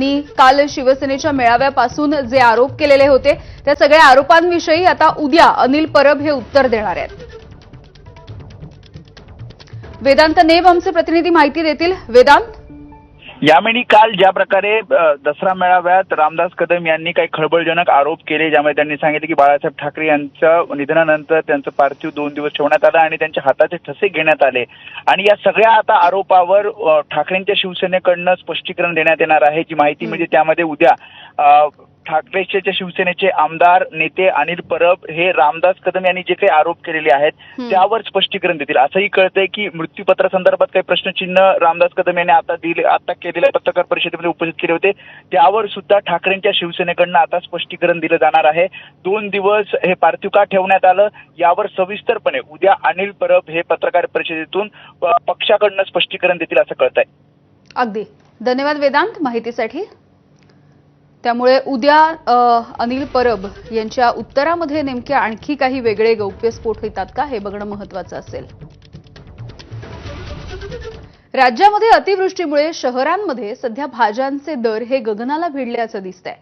यांनी काल शिवसेनेच्या मेळाव्यापासून जे आरोप केलेले होते त्या सगळ्या आरोपांविषयी आता उद्या अनिल परब हे उत्तर देणार आहेत. वेदांत नेब आमचे प्रतिनिधी माहिती देतील. वेदांत? यावेळी काल ज्या प्रकारे दसरा मेळाव्यात रामदास कदम यांनी काही खळबळजनक आरोप केले ज्यामध्ये त्यांनी सांगितले की बाळासाहेब ठाकरे यांच्या निधनानंतर त्यांचं पार्थिव दोन दिवस ठेवण्यात आलं आणि त्यांच्या हाताचे ठसे घेण्यात आले. आणि या सगळ्या आता आरोपावर ठाकरेंच्या शिवसेनेकडनं स्पष्टीकरण देण्यात येणार आहे जी माहिती म्हणजे त्यामध्ये उद्या अ, ठाकरेच्या शिवसेनेचे आमदार नेते अनिल परब हे रामदास कदम यांनी जे काही आरोप केलेले आहेत. त्यावर स्पष्टीकरण देतील. असंही कळतंय की मृत्यूपत्रासंदर्भात काही प्रश्नचिन्ह रामदास कदम यांनी आता दिले आता केलेल्या पत्रकार परिषदेमध्ये उपस्थित केले होते. त्यावर सुद्धा ठाकरेंच्या शिवसेनेकडनं आता स्पष्टीकरण दिलं जाणार आहे. दोन दिवस हे पार्थिव का ठेवण्यात आलं यावर सविस्तरपणे उद्या अनिल परब हे पत्रकार परिषदेतून पक्षाकडनं स्पष्टीकरण देतील असं कळतंय. अगदी. धन्यवाद वेदांत. माहितीसाठी त्यामुळे उद्या अनिल परब यांच्या उत्तरामध्ये नेमके आणखी काही वेगळे गौप्यस्फोट होतात का हे बघणं महत्वाचं असेल. राज्यामध्ये अतिवृष्टीमुळे शहरांमध्ये सध्या भाज्यांचे दर हे गगनाला भिडल्याचं दिसतंय.